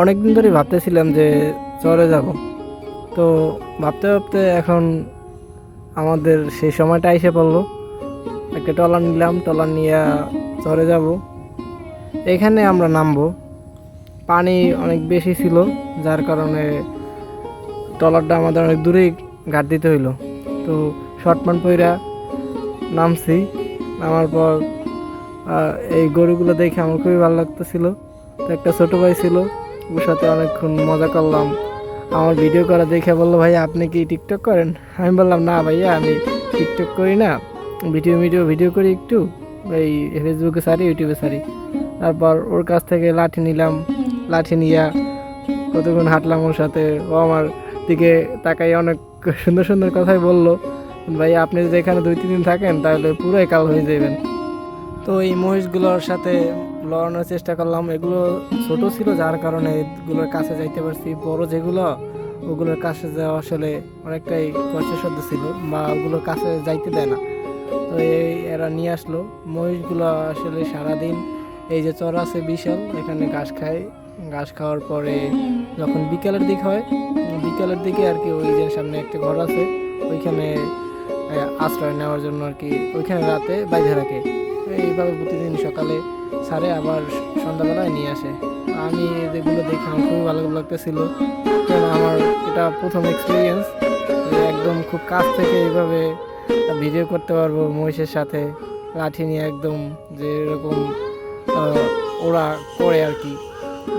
অনেক দিন ধরে ভাবতেছিলাম যে চরে যাব। তো ভাবতে ভাবতে এখন আমাদের সেই সময়টা এসে পড়ল। একটা টলার নিলাম টলার নিয়ে চরে যাব। এখানে আমরা নামবো। পানি অনেক বেশি ছিল, যার কারণে টলারটা আমাদের অনেক দূরেই ঘাট দিতে হইল। তো শর্টমান পইরা নামছি। নামার পর এই গরুগুলো দেখে আমার খুবই ভালো লাগতেছিল। তো একটা ছোটো ভাই ছিল ওর সাথে অনেকক্ষণ মজা করলাম। আমার ভিডিও করা দেখে বলল, ভাই, আপনি কি টিকটক করেন? আমি বললাম, না ভাইয়া, আমি টিকটক করি না। ভিডিও ভিডিও ভিডিও করি একটু। এই ফেসবুকে সারি ইউটিউবে সারি। তারপর ওর কাছ থেকে লাঠি নিলাম। লাঠি নিয়ে কতক্ষণ হাঁটলাম ওর সাথে। ও আমার দিকে তাকাই অনেক সুন্দর সুন্দর কথাই বলল ভাই আপনি যদি এখানে দুই, তিন দিন থাকেন, তাহলে পুরোই কাল হয়ে যাবেন। তো এই মহিষগুলোর সাথে লড়ানোর চেষ্টা করলাম। এগুলো ছোট ছিল, যার কারণে এগুলোর কাছে যাইতে পারছি। বড় যেগুলো, ওগুলোর কাছে যাওয়া আসলে অনেকটাই কষ্টসাধ্য ছিল, বা ওগুলোর কাছে যাইতে দেয় না। তো এই এরা নিয়ে আসলো। মহিষগুলো আসলে সারাদিন এই যে চর আছে বিশাল, এখানে ঘাস খায়। ঘাস খাওয়ার পরে যখন বিকেলের দিক হয়, বিকেলের দিকে আর কি ওই যে সামনে একটা ঘর আছে, ওইখানে আশ্রয় নেওয়ার জন্য আর কি ওইখানে রাতে বাইরে রাখে। এইভাবে প্রতিদিন সকালে ছাড়ে আবার সন্ধ্যাবেলায় নিয়ে আসে। আমি যেগুলো দেখে আমার খুবই ভালো লাগতেছিল। কারণ আমার এটা প্রথম এক্সপিরিয়েন্স একদম খুব কাছ থেকে এইভাবে ভিডিও করতে পারব মহিষের সাথে, লাঠি নিয়ে একদম যে এরকম ওরা করে আর কি,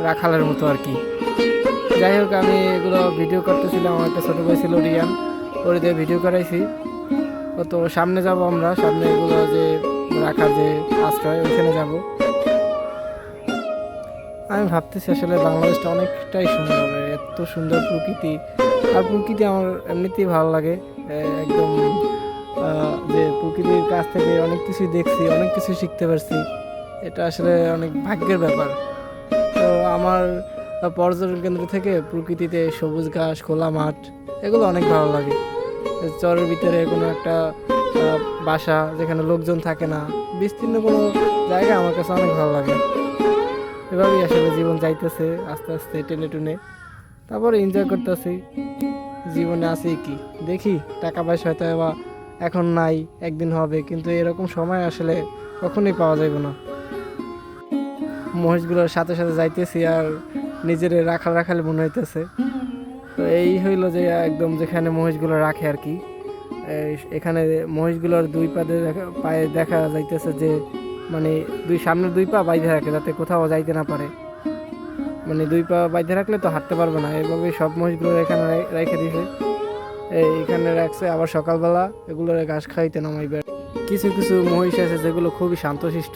রাখালের মতো আর কি। যাই হোক, আমি এগুলো ভিডিও করতেছিলাম, আমার একটা ছোটো ভাই ছিল রিয়ান, ওর দিয়ে ভিডিও করাইছি। তো সামনে যাব আমরা, সামনে এগুলো যে রাখার যে আশ্রয়, ওইখানে যাব। আমি ভাবতেছি আসলে বাংলাদেশটা অনেকটাই সুন্দর হবে, এত সুন্দর প্রকৃতি। আর প্রকৃতি আমার এমনিতেই ভালো লাগে একদম যে প্রকৃতির কাছ থেকে অনেক কিছুই দেখছি, অনেক কিছু শিখতে পারছি। এটা আসলে অনেক ভাগ্যের ব্যাপার। তো আমার পর্যটন কেন্দ্র থেকে প্রকৃতিতে সবুজ ঘাস, খোলা মাঠ, এগুলো অনেক ভালো লাগে। চরের ভিতরে কোনো একটা বাসা যেখানে লোকজন থাকে না, বিস্তীর্ণ কোনো জায়গা আমার কাছে অনেক ভালো লাগে। এভাবেই আসলে জীবন যাইতেছে, আস্তে আস্তে টেনে টুনে। তারপরে এনজয় করতেছি, জীবনে আছি কি? দেখি, টাকা পয়সা হয়তো বা এখন নাই, একদিন হবে, কিন্তু এরকম সময় আসলে কখনোই পাওয়া যাবে না। মহিষগুলোর সাথে সাথে যাইতেছি আর নিজের রাখাল রাখালে মনে হইতেছে। তো এই হইল যে একদম যেখানে মহিষগুলো রাখে আর কি। এখানে মহিষগুলোর দুই পায়ে দেখা পায়ে দেখা যাইতেছে যে মানে দুই সামনের দুই পা বাইধে রাখে যাতে কোথাও যাইতে না পারে। মানে দুই পা বাইধে রাখলে তো হাঁটতে পারবে না। এভাবে সব মহিষগুলো এখানে রেখে দিছে। এই এখানে রাখছে আবার সকালবেলা এগুলো ঘাস খাইতে নামাইবে কিছু কিছু মহিষ আছে যেগুলো খুবই শান্তশিষ্ট।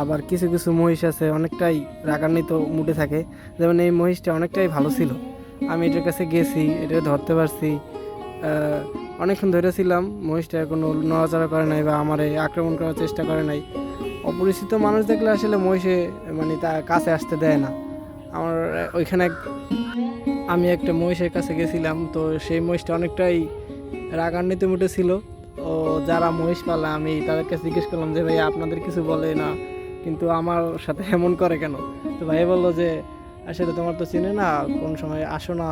আবার কিছু কিছু মহিষ আছে অনেকটাই রাগান্বিত মুডে থাকে। যেমন এই মহিষটা অনেকটাই ভালো ছিল। আমি এটার কাছে গেছি, এটা ধরতে পারছি। অনেকক্ষণ ধরেছিলাম মহিষটা কোনো নড়াচড়া করে নাই বা আমারে আক্রমণ করার চেষ্টা করে নাই। অপরিচিত মানুষ দেখলে আসলে মহিষে মানে তার কাছে আসতে দেয় না। আমার ওইখানে আমি একটা মহিষের কাছে গেছিলাম, তো সেই মহিষটা অনেকটাই রাগান্বিত মুটে ছিল। ও যারা মহিষ পালে, আমি তাদের কাছে জিজ্ঞেস করলাম যে ভাই আপনাদের কিছু বলে না, কিন্তু আমার সাথে এমন করে কেন? তো ভাই বলল যে, আসলে তোমার তো চিনে না, কোন সময় আসো না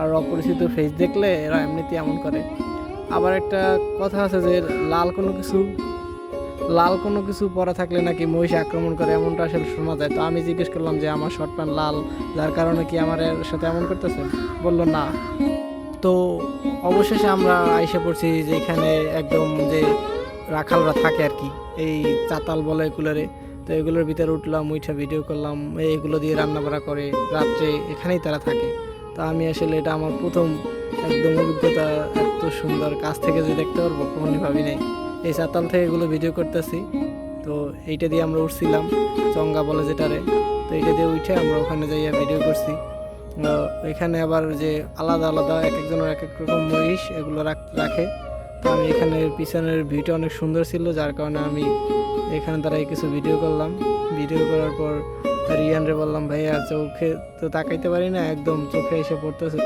আর অপরিচিত ফেস দেখলে এরা এমনিতে এমন করে। আবার একটা কথা আছে যে, লাল কোনো কিছু, লাল কোনো কিছু পরা থাকলে নাকি মহিষ আক্রমণ করে এমনটা আসলে শোনা যায়। তো আমি জিজ্ঞেস করলাম যে, আমার শর্ট প্যান্ট লাল, যার কারণে কি আমার এর সাথে এমন করতেছে? বলল, না। তো অবশেষে আমরা আইসা পড়ছি যে, এখানে একদম যে, রাখালরা থাকে আর কি, এই চাতাল বলে এগুলোরে। তো এগুলোর ভিতরে উঠলাম উঠা ভিডিও করলাম, এইগুলো দিয়ে রান্না বাড়া করে রাত্রে এখানেই তারা থাকে। তো আমি আসলে এটা আমার প্রথম একদম অভিজ্ঞতা এত সুন্দর কাছ থেকে যে দেখতে পারব, কখনই ভাবি নাই। এই চাতাল থেকে এগুলো ভিডিও করতেছি। তো এইটা দিয়ে আমরা উঠছিলাম, চঙ্গা বলে যেটারে। তো এইটা দিয়ে উঠে আমরা ওখানে যাইয়া ভিডিও করছি। এখানে আবার যে আলাদা আলাদা এক একজনের এক এক রকম মহিষ এগুলো রাখ- রাখে। তো আমি এখানে পিছনের ভিউটা অনেক সুন্দর ছিল, যার কারণে আমি এখানে দাঁড়াই কিছু ভিডিও করলাম। ভিডিও করার পর রিয়ানরে বললাম ভাইয়া চোখে তো তাকাইতে পারি না একদম চোখে এসে পড়তেছে।